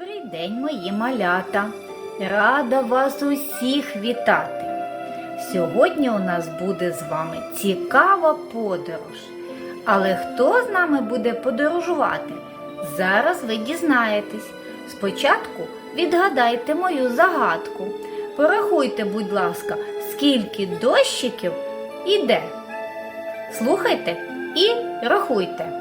Добрий день, мої малята! Рада вас усіх вітати! Сьогодні у нас буде з вами цікава подорож. Але хто з нами буде подорожувати? Зараз ви дізнаєтесь. Спочатку відгадайте мою загадку. Порахуйте, будь ласка, скільки дощиків іде. Слухайте і рахуйте.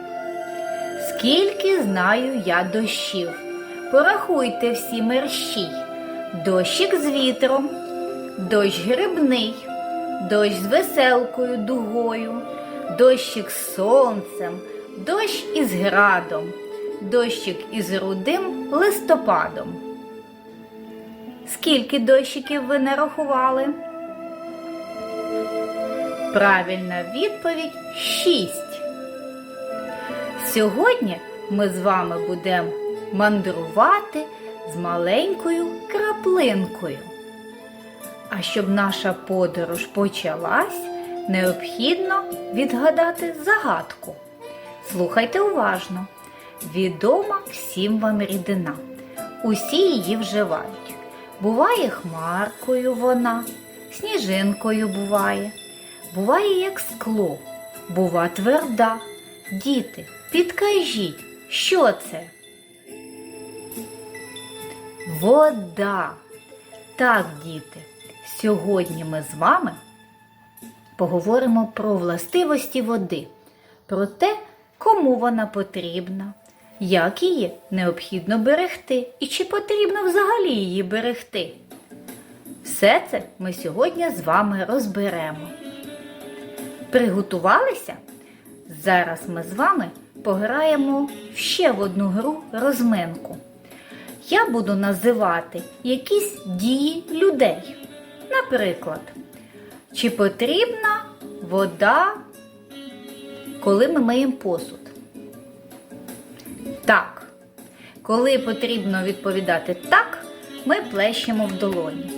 Скільки знаю я дощів. Порахуйте всі мерщій. Дощик з вітром, дощ грибний, дощ з веселкою дугою, дощик з сонцем, дощ із градом, дощик із рудим листопадом. Скільки дощиків ви нарахували? Правильна відповідь шість. Сьогодні ми з вами будемо мандрувати з маленькою краплинкою. А щоб наша подорож почалась, необхідно відгадати загадку. Слухайте уважно. Відома всім вам рідина. Усі її вживають. Буває хмаркою вона, сніжинкою буває, буває як скло, бува тверда. Діти, підкажіть, що це? Вода. Так, діти, сьогодні ми з вами поговоримо про властивості води, про те, кому вона потрібна, як її необхідно берегти і чи потрібно взагалі її берегти. Все це ми сьогодні з вами розберемо. Приготувалися? Зараз ми з вами пограємо ще в одну гру розминку. Я буду називати якісь дії людей. Наприклад, чи потрібна вода, коли ми миємо посуд? Так. Коли потрібно відповідати так, ми плещемо в долоні.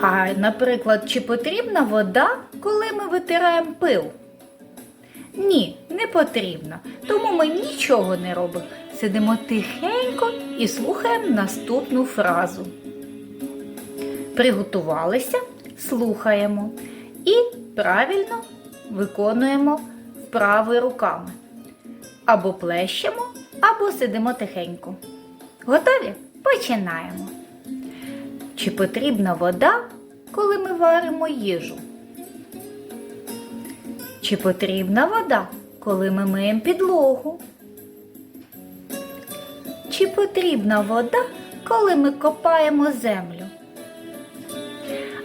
А, наприклад, чи потрібна вода, коли ми витираємо пил? Ні, не потрібно. Тому ми нічого не робимо. Сидимо тихенько і слухаємо наступну фразу. Приготувалися, слухаємо і правильно виконуємо вправи руками. Або плещемо, або сидимо тихенько. Готові? Починаємо. Чи потрібна вода, коли ми варимо їжу? Чи потрібна вода, коли ми миємо підлогу? Чи потрібна вода, коли ми копаємо землю?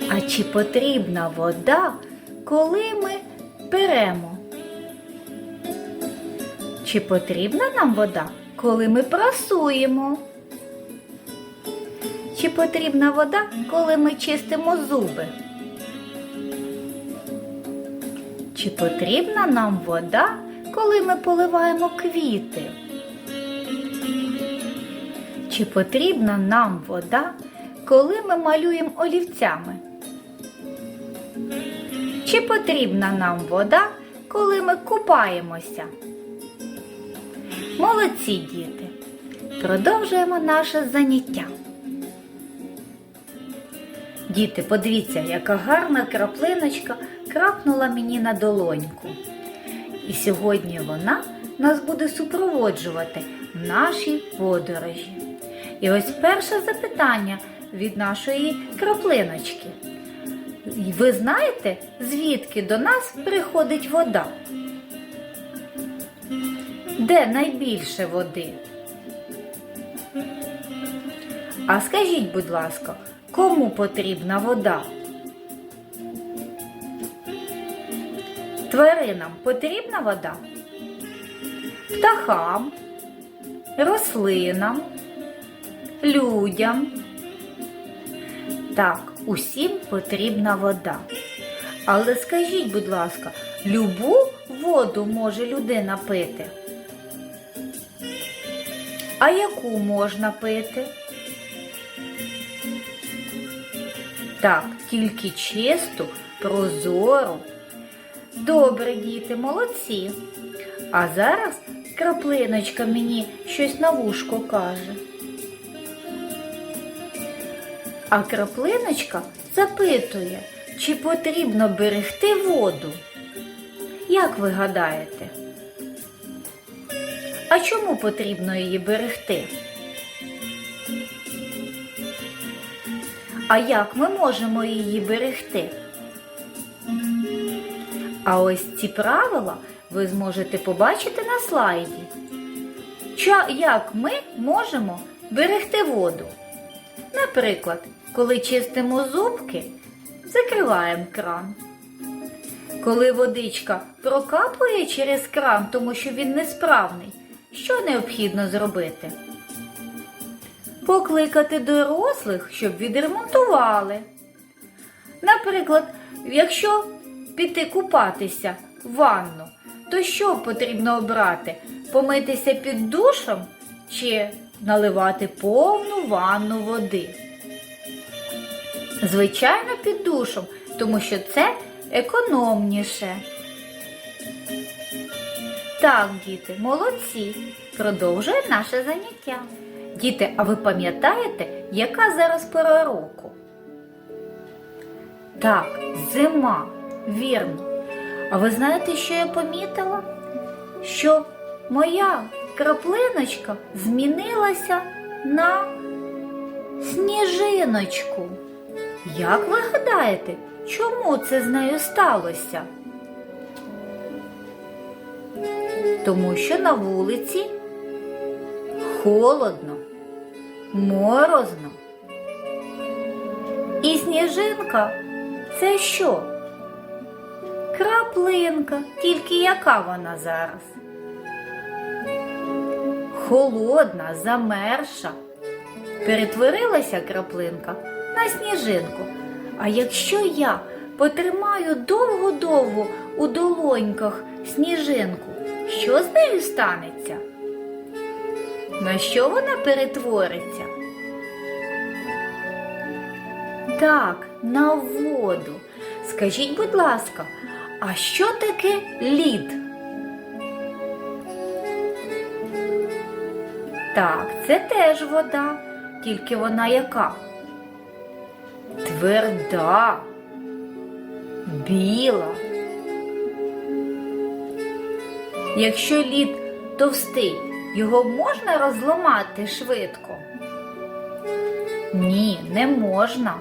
А чи потрібна вода, коли ми перемо? Чи потрібна нам вода, коли ми прасуємо? Чи потрібна вода, коли ми чистимо зуби? Чи потрібна нам вода, коли ми поливаємо квіти? Чи потрібна нам вода, коли ми малюємо олівцями? Чи потрібна нам вода, коли ми купаємося? Молодці діти! Продовжуємо наше заняття. Діти, подивіться, яка гарна краплиночка крапнула мені на долоньку. І сьогодні вона нас буде супроводжувати в нашій подорожі. І ось перше запитання від нашої краплиночки. Ви знаєте, звідки до нас приходить вода? Де найбільше води? А скажіть, будь ласка, кому потрібна вода? Тваринам потрібна вода? Птахам, рослинам, людям. Так, усім потрібна вода. Але скажіть, будь ласка, любу воду може людина пити? А яку можна пити? Так, тільки чисту, прозору. Добре, діти, молодці. А зараз краплиночка мені щось на вушко каже. А краплиночка запитує, чи потрібно берегти воду. Як ви гадаєте? А чому потрібно її берегти? А як ми можемо її берегти? А ось ці правила ви зможете побачити на слайді. Ча, як ми можемо берегти воду? Наприклад, коли чистимо зубки, закриваємо кран. Коли водичка прокапує через кран, тому що він несправний, що необхідно зробити? Покликати дорослих, щоб відремонтували. Наприклад, якщо піти купатися в ванну, то що потрібно обрати? Помитися під душем чи наливати повну ванну води? Звичайно, під душем, тому що це економніше. Так, діти, молодці. Продовжує наше заняття. Діти, а ви пам'ятаєте, яка зараз пора року? Так, зима, вірно. А ви знаєте, що я помітила? Що моя краплиночка змінилася на сніжиночку. Як ви гадаєте, чому це з нею сталося? Тому що на вулиці холодно, морозно. І сніжинка це що? Краплинка, тільки яка вона зараз? Холодна, замерша. Перетворилася краплинка на сніжинку. А якщо я потримаю довго-довго у долоньках сніжинку, що з нею станеться? На що вона перетвориться? Так, на воду. Скажіть, будь ласка, а що таке лід? Так, це теж вода, тільки вона яка? Тверда, біла. Якщо лід товстий, його можна розламати швидко? Ні, не можна,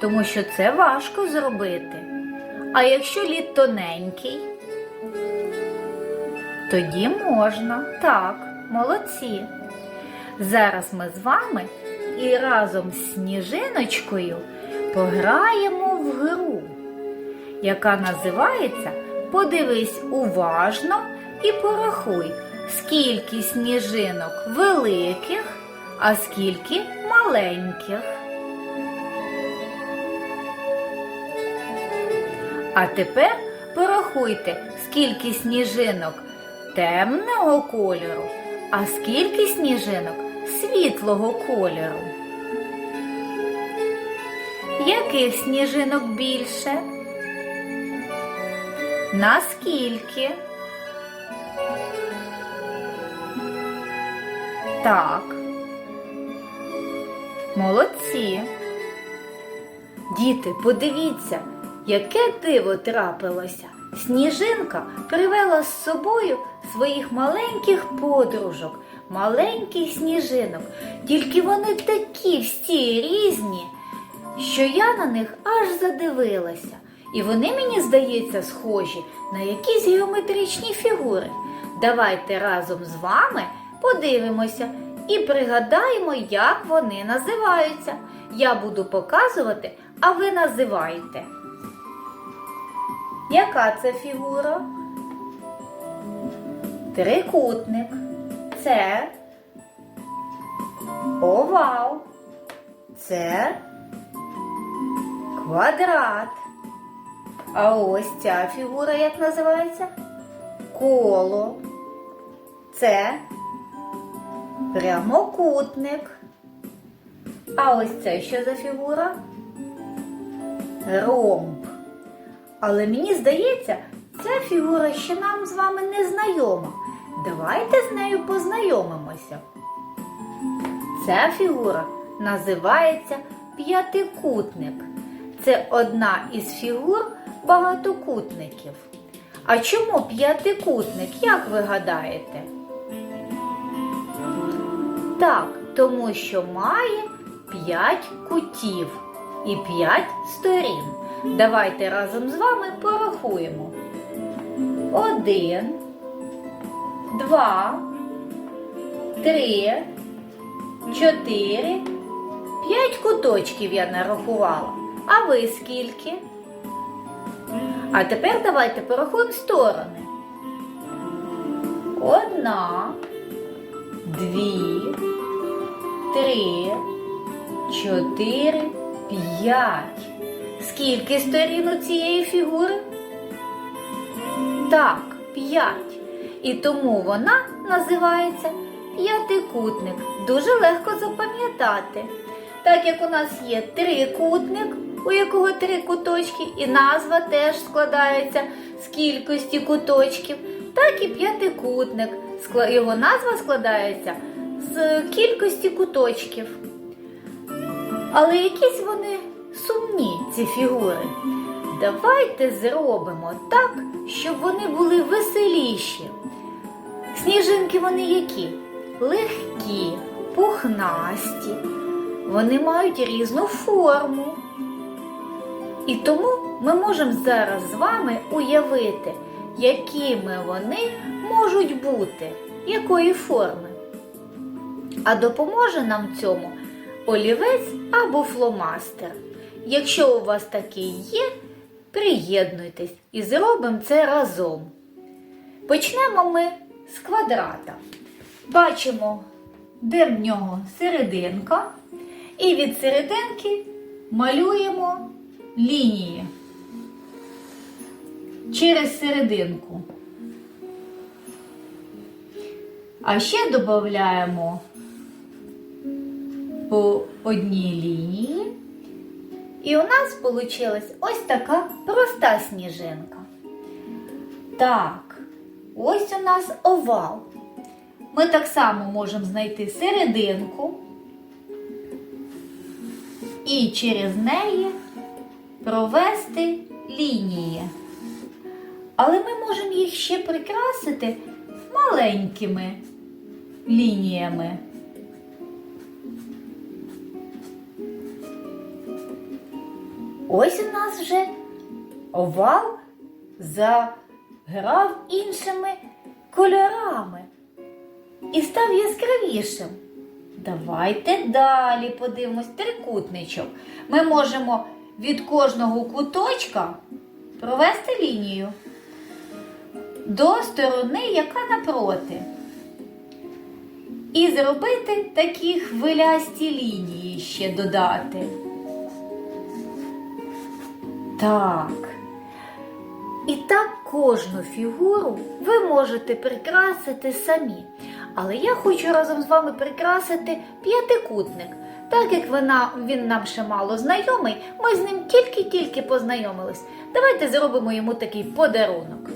тому що це важко зробити. А якщо лід тоненький, тоді можна. Так, молодці. Зараз ми з вами і разом з сніжиночкою пограємо в гру, яка називається Подивись уважно і порахуй, скільки сніжинок великих, а скільки маленьких. А тепер порахуйте, скільки сніжинок темного кольору, а скільки сніжинок світлого кольору. Яких сніжинок більше? Наскільки? Так. Молодці. Діти, подивіться, яке диво трапилося. Сніжинка привела з собою своїх маленьких подружок, маленьких сніжинок. Тільки вони такі всі різні, що я на них аж задивилася. І вони, мені здається, схожі на якісь геометричні фігури. Давайте разом з вами подивимося і пригадаємо, як вони називаються. Я буду показувати, а ви називаєте. Яка це фігура? Трикутник. Це овал. Це квадрат. А ось ця фігура як називається? Коло. Це прямокутник. А ось це що за фігура? Ромб. Але мені здається, ця фігура ще нам з вами не знайома. Давайте з нею познайомимося. Ця фігура називається п'ятикутник. Це одна із фігур багатокутників. А чому п'ятикутник, як ви гадаєте? Так, тому що має п'ять кутів і п'ять сторін. Давайте разом з вами порахуємо. Один, два, три, чотири, п'ять куточків я нарахувала. А ви скільки? А тепер давайте порахуємо сторони. Одна, дві, три, чотири, п'ять. Скільки сторін у цієї фігури? Так, п'ять. І тому вона називається п'ятикутник. Дуже легко запам'ятати. Так як у нас є трикутник, у якого три куточки, і назва теж складається з кількості куточків, так і п'ятикутник. Його назва складається з кількості куточків. Але якісь вони сумні, ці фігури. Давайте зробимо так, щоб вони були веселіші. Сніжинки вони які? Легкі, пухнасті. Вони мають різну форму. І тому ми можемо зараз з вами уявити, якими вони можуть бути, якої форми. А допоможе нам цьому олівець або фломастер. Якщо у вас такий є, приєднуйтесь і зробимо це разом. Почнемо ми з квадрата. Бачимо, де в нього серединка, і від серединки малюємо лінії через серединку. А ще додаємо по одній лінії. І у нас вийшла ось така проста сніжинка. Так, ось у нас овал. Ми так само можемо знайти серединку і через неї провести лінії. Але ми можемо їх ще прикрасити маленькими лініями. Ось у нас вже овал заграв іншими кольорами і став яскравішим. Давайте далі подивимось трикутничок. Ми можемо від кожного куточка провести лінію до сторони, яка напроти. І зробити такі хвилясті лінії ще додати. Так. І так кожну фігуру ви можете прикрасити самі. Але я хочу разом з вами прикрасити п'ятикутник. Так як вона, він нам ще мало знайомий, ми з ним тільки-тільки познайомились. Давайте зробимо йому такий подарунок.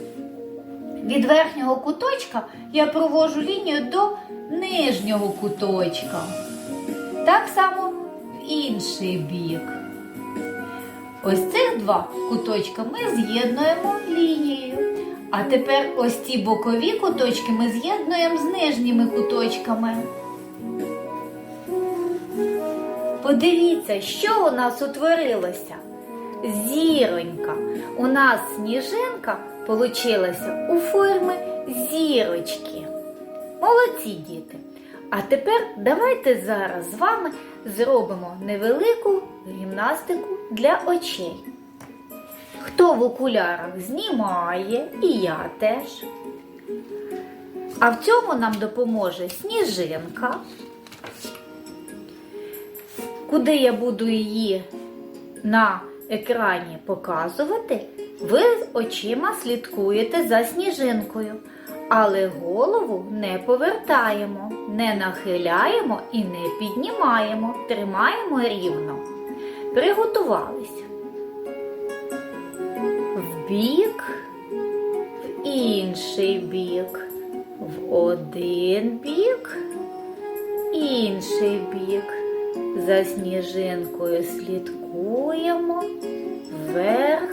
Від верхнього куточка я провожу лінію до нижнього куточка. Так само в інший бік. Ось цих два куточка ми з'єднуємо лінією. А тепер ось ці бокові куточки ми з'єднуємо з нижніми куточками. Подивіться, що у нас утворилося. Зіронька. У нас сніжинка получилася у формі зірочки. Молодці діти! А тепер давайте зараз з вами зробимо невелику гімнастику для очей. Хто в окулярах знімає, і я теж. А в цьому нам допоможе сніжинка, куди я буду її на екрані показувати, ви очима слідкуєте за сніжинкою. Але голову не повертаємо, не нахиляємо і не піднімаємо, тримаємо рівно. Приготувались. В бік, в інший бік, в один бік, інший бік. За сніжинкою слідкуємо. Вверх,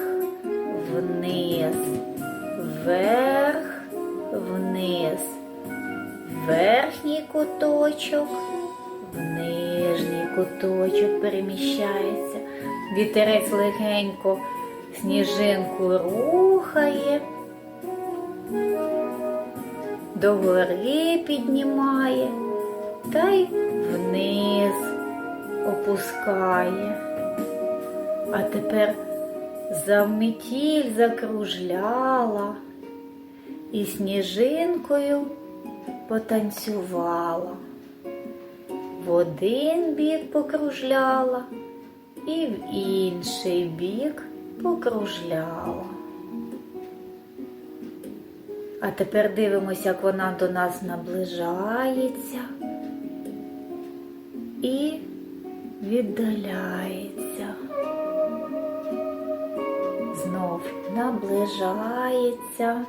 вниз, вверх, вниз, верхній куточок, в нижній куточок переміщається. Вітерець легенько сніжинку рухає, догори піднімає. Та й вниз опускає. А тепер завмітіль закружляла і сніжинкою потанцювала. В один бік покружляла і в інший бік покружляла. А тепер дивимося, як вона до нас наближається і віддаляється. Знов наближається.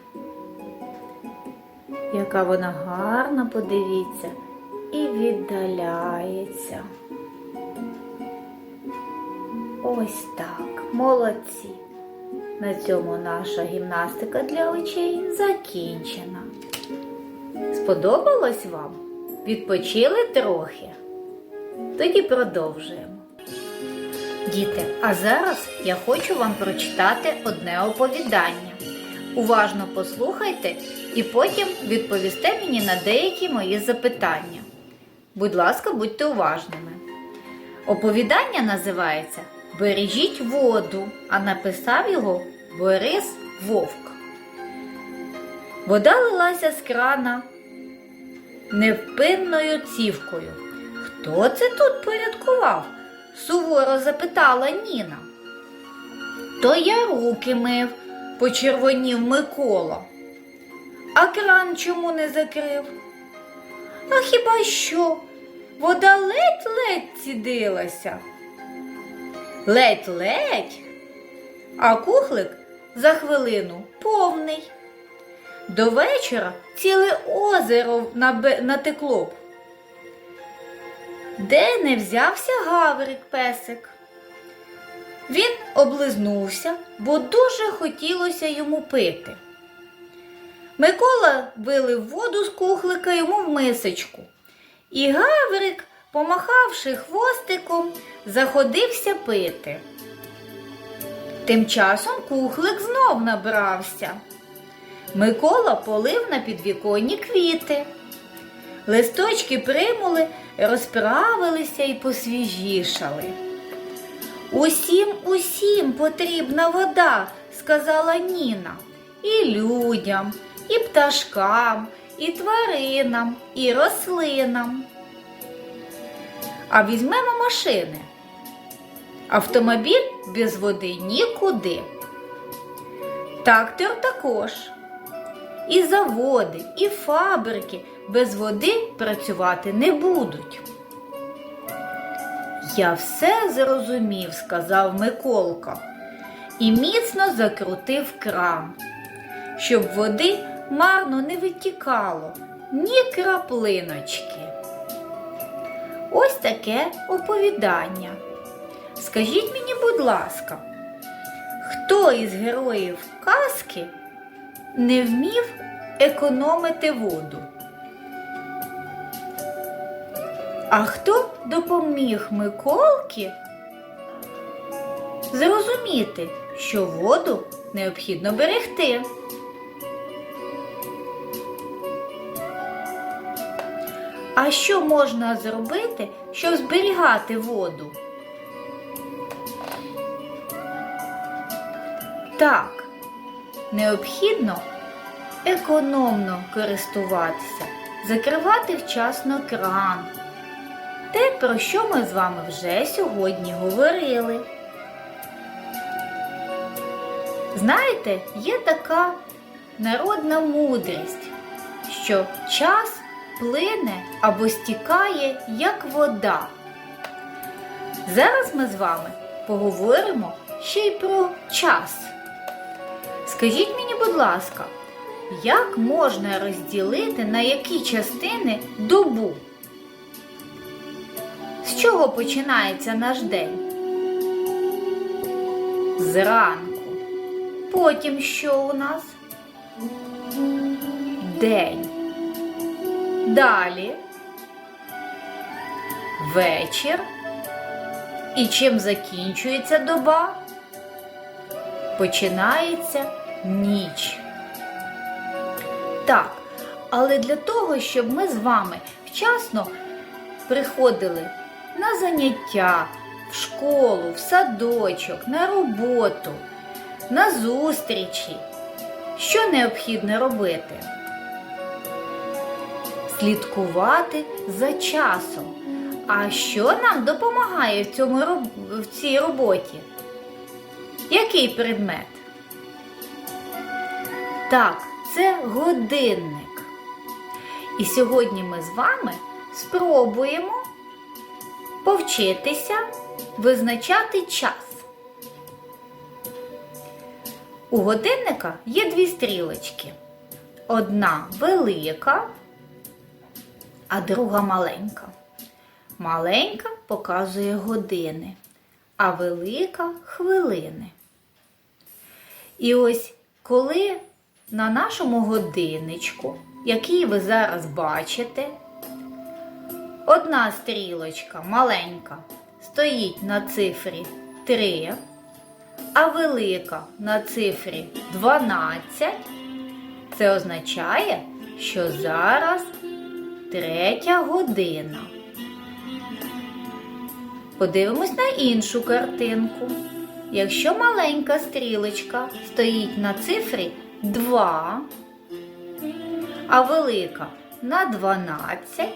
Яка вона гарна, подивіться, і віддаляється. Ось так, молодці. На цьому наша гімнастика для очей закінчена. Сподобалось вам? Відпочили трохи? Тоді продовжуємо. Діти, а зараз я хочу вам прочитати одне оповідання. Уважно послухайте і потім відповісте мені на деякі мої запитання. Будь ласка, будьте уважними. Оповідання називається Бережіть воду, а написав його Борис Вовк. Вода лилася з крана невпинною цівкою. Хто це тут порядкував? суворо запитала Ніна. То я руки мив, почервонів Микола. А кран чому не закрив? А хіба що? Вода ледь-ледь цідилася. Ледь-ледь, а кухлик за хвилину повний. До вечора ціле озеро натекло б. Де не взявся Гаврик песик? Він облизнувся, бо дуже хотілося йому пити. Микола вилив воду з кухлика йому в мисочку, і Гаврик, помахавши хвостиком, заходився пити. Тим часом кухлик знов набрався. Микола полив на підвіконні квіти. Листочки примули, розправилися і посвіжішали. Усім, усім потрібна вода, сказала Ніна. І людям, і пташкам, і тваринам, і рослинам. А візьмемо машини. Автомобіль без води нікуди. Трактор також. І заводи, і фабрики без води працювати не будуть. Я все зрозумів, сказав Миколка, і міцно закрутив кран, щоб води марно не витікало ні краплиночки. Ось таке оповідання. Скажіть мені, будь ласка, хто із героїв казки не вмів економити воду? А хто допоміг Миколки зрозуміти, що воду необхідно берегти? А що можна зробити, щоб зберігати воду? Так, необхідно економно користуватися, закривати вчасно кран. Те, про що ми з вами вже сьогодні говорили. Знаєте, є така народна мудрість, що час плине або стікає, як вода. Зараз ми з вами поговоримо ще й про час. Скажіть мені, будь ласка, як можна розділити на які частини добу? З чого починається наш день? Зранку. Потім що у нас? День. Далі. Вечір. І чим закінчується доба? Починається ніч. Так, але для того, щоб ми з вами вчасно приходили на заняття, в школу, в садочок, на роботу, на зустрічі, що необхідно робити? Слідкувати за часом. А що нам допомагає в, цьому, в цій роботі? Який предмет? Так, це годинник. І сьогодні ми з вами спробуємо повчитися визначати час. У годинника є дві стрілочки. Одна велика, а друга маленька. Маленька показує години, а велика хвилини. І ось коли на нашому годинничку, який ви зараз бачите, одна стрілочка маленька стоїть на цифрі 3, а велика на цифрі 12, це означає, що зараз третя година. Подивимось на іншу картинку. Якщо маленька стрілочка стоїть на цифрі 2, а велика на 12,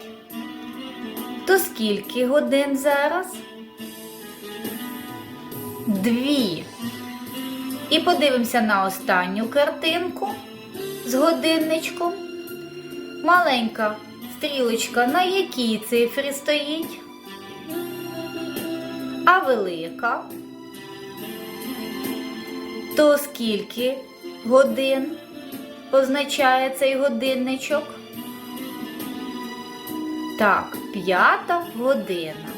то скільки годин зараз? Дві. І подивимося на останню картинку з годинничком. Маленька стрілочка на якій цифрі стоїть? А велика? То скільки годин означає цей годинничок? Так, п'ята година.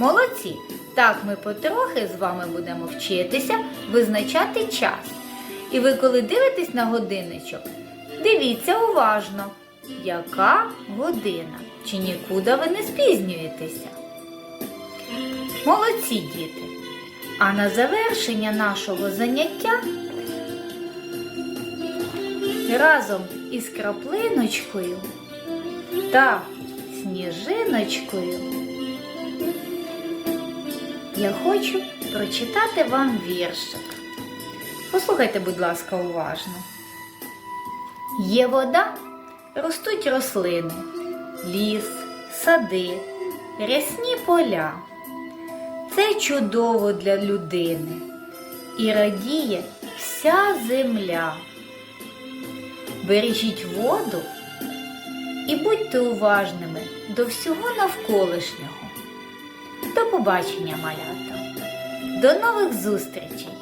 Молодці! Так ми потрохи з вами будемо вчитися визначати час. І ви, коли дивитесь на годинничок, дивіться уважно, яка година, чи нікуди ви не спізнюєтеся. Молодці діти! А на завершення нашого заняття разом із краплиночкою та сніжиночкою я хочу прочитати вам віршик. Послухайте, будь ласка, уважно. Є вода, ростуть рослини, ліс, сади, рясні поля. Це чудово для людини і радіє вся земля. Бережіть воду і будьте уважними до всього навколишнього. До побачення, малята! До нових зустрічей!